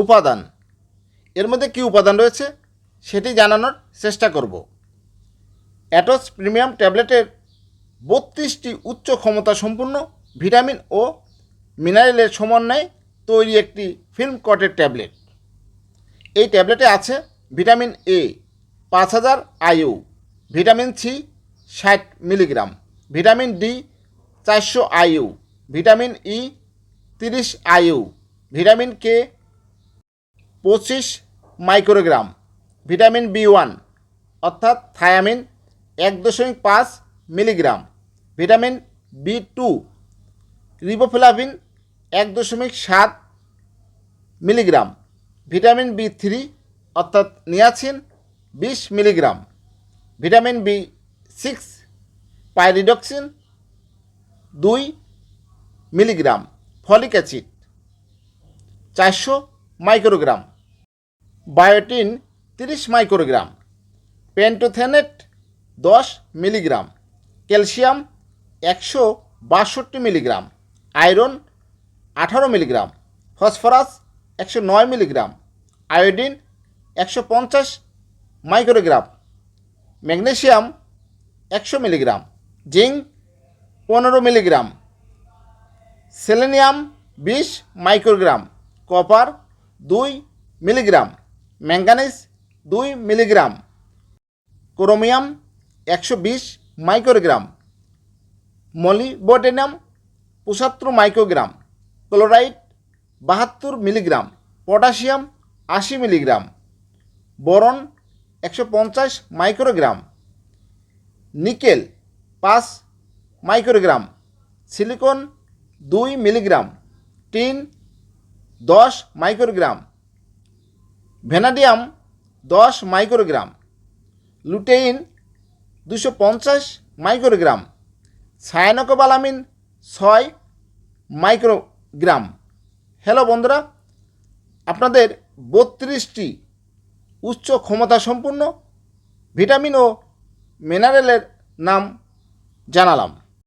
উপাদান। এর মধ্যে কী উপাদান রয়েছে? সেটি জানানোর চেষ্টা করব। অ্যাটস প্রিমিয়াম ট্যাবলেটের বত্রিশটি উচ্চ ক্ষমতা সম্পূর্ণ ভিটামিন ও মিনারেলের সমন্বয়ে তৈরি একটি ফিল্ম কটের ট্যাবলেট। এই ট্যাবলেটে আছে ভিটামিন এ, পাঁচ হাজার আইউ ভিটামিন সি, ষাট মিলিগ্রাম, ভিটামিন ডি, চারশো আইউ ভিটামিন ই, তিরিশ আইউ ভিটামিন কে পঁচিশ মাইক্রোগ্রাম। ভিটামিন বি ওয়ান, অর্থাৎ থায়ামিন এক দশমিক পাঁচ milligram. Vitamin B two, riboflavin এক দশমিক সাত মিলিগ্রাম। ভিটামিন বি থ্রি, অর্থাৎ নিয়াসিন বিশ milligram. Vitamin B six, pyridoxine দুই মিলিগ্রাম। ফলিক অ্যাসিড চারশো মাইক্রোগ্রাম। বায়োটিন তিরিশ মাইক্রোগ্রাম, পেন্টোথেনেট দশ মিলিগ্রাম, ক্যালসিয়াম একশো বাষট্টি মিলিগ্রাম, আয়রন আঠারো মিলিগ্রাম, ফসফরাস একশো নয় মিলিগ্রাম, আয়োডিন একশো পঞ্চাশ মাইক্রোগ্রাম ম্যাগনেশিয়াম একশো মিলিগ্রাম, জিঙ্ক পনেরো মিলিগ্রাম, সেলেনিয়াম বিশ মাইক্রোগ্রাম, কপার দুই মিলিগ্রাম। ম্যাঙ্গানিজ দুই মিলিগ্রাম, ক্রোমিয়াম একশো বিশ মাইক্রোগ্রাম, মলিবডেনাম পঁচাত্তর মাইক্রোগ্রাম, ক্লোরাইড বাহাত্তর মিলিগ্রাম, পটাশিয়াম আশি মিলিগ্রাম, বরন একশো পঞ্চাশ মাইক্রোগ্রাম, নিকেল পাঁচ মাইক্রোগ্রাম, সিলিকন দুই মিলিগ্রাম, টিন দশ মাইক্রোগ্রাম ভ্যানাডিয়াম দশ মাইক্রোগ্রাম, লুটেইন দুশো পঞ্চাশ মাইক্রোগ্রাম সায়ানকোবালামিন ছয় মাইক্রোগ্রাম। হ্যালো বন্ধুরা, আপনাদের বত্রিশটি উচ্চ ক্ষমতা সম্পন্ন ভিটামিন ও মিনারেলের নাম জানালাম।